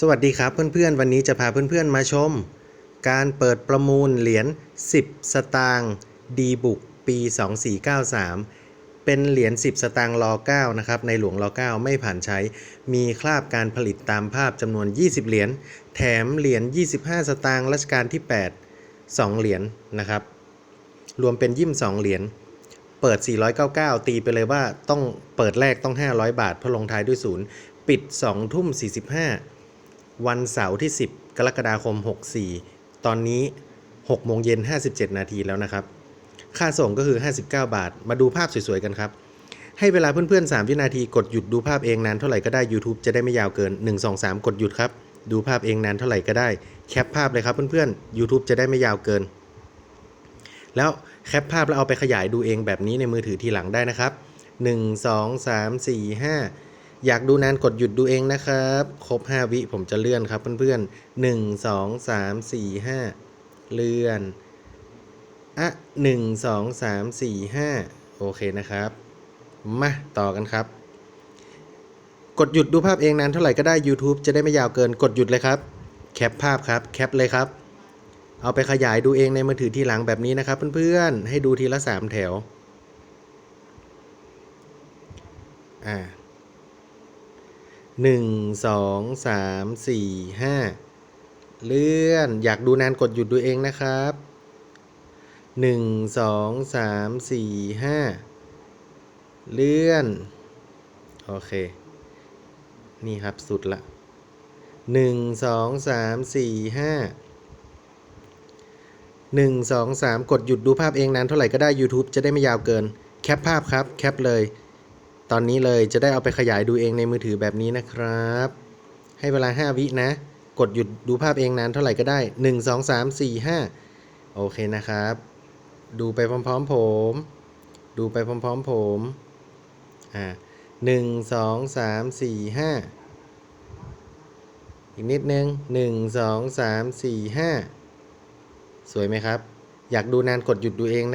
สวัสดีครับเพื่อนๆ วันนี้จะพาเพื่อนๆมาชม การเปิดประมูลเหรียญ 10 สตางค์ดีบุกปี 2493 เป็นเหรียญ 10 สตางค์รอ9นะครับ ในหลวงรอ9ไม่ผ่านใช้ มีคราบการผลิตตามภาพจำนวน 20 เหรียญ แถมเหรียญ 25 สตางค์รัชกาลที่ 8 2 เหรียญนะครับ รวมเป็นยิ่ม2เหรียญ เปิด 499 ตีไปเลยว่าต้องเปิดแรกต้อง 500 บาทเพราะลงท้ายด้วยศูนย์ ปิด 2 ทุ่ม 45 วันเสาร์ที่ 10 กรกฎาคม 64 ตอนนี้6โมงเย็น 57 นาทีแล้วนะครับ ค่าส่งก็คือ 59 บาท มาดูภาพสวยๆกันครับ ให้เวลาเพื่อนๆ 3 วินาทีกดหยุดดูภาพเองนานเท่าไหร่ก็ได้ YouTube จะได้ไม่ยาวเกิน 1 2 3 กดหยุดครับ ดูภาพเองนานเท่าไหร่ก็ได้ แคปภาพเลยครับเพื่อนๆ YouTube จะได้ไม่ยาวเกิน แล้วแคปภาพแล้วเอาไปขยายดูเองแบบนี้ในมือถือทีหลังได้นะครับ 1 2 3 4 5 อยากดูนานกดหยุดดูเองนะครับ ครบ 5 วิผมจะเลื่อนครับเพื่อนๆ 1 2 3 4 5 เลื่อนอะ1 2 3 4 5 โอเคนะครับ มาต่อกันครับ กดหยุดดูภาพเองนานเท่าไหร่ก็ได้ YouTube จะได้ไม่ยาวเกินกดหยุดเลยครับ แคปภาพครับ แคปเลยครับ เอาไปขยายดูเองในมือถือทีหลังแบบนี้นะครับเพื่อนๆ ให้ดูทีละ 3 แถว อ่า หนึ่งสองสามสี่ห้าเลื่อนอยากดูนานกดหยุดดูเองนะครับหนึ่งสองสามสี่ห้าเลื่อน โอเค นี่ครับสุดละหนึ่งสองสามสี่ห้าหนึ่งสองสามกดหยุดดูภาพเองนานเท่าไหร่ก็ได้ YouTube จะได้ไม่ยาวเกิน แคปภาพครับ แคปเลย ตอนนี้เลยจะได้เอาไปขยายดูเองในมือถือแบบนี้นะครับ ให้เวลา 5 วินะ กดหยุดดูภาพเองนานเท่าไหร่ก็ได้ 1 2 3 4 5 โอเคนะครับ ดูไปพร้อมๆผม ดูไปพร้อมๆผม อ่าหนึ่งสองสามสี่ห้าอีกนิดนึงหนึ่งสองสามสี่ห้าสวยไหมครับ อยากดูนานกดหยุดดูเองนะ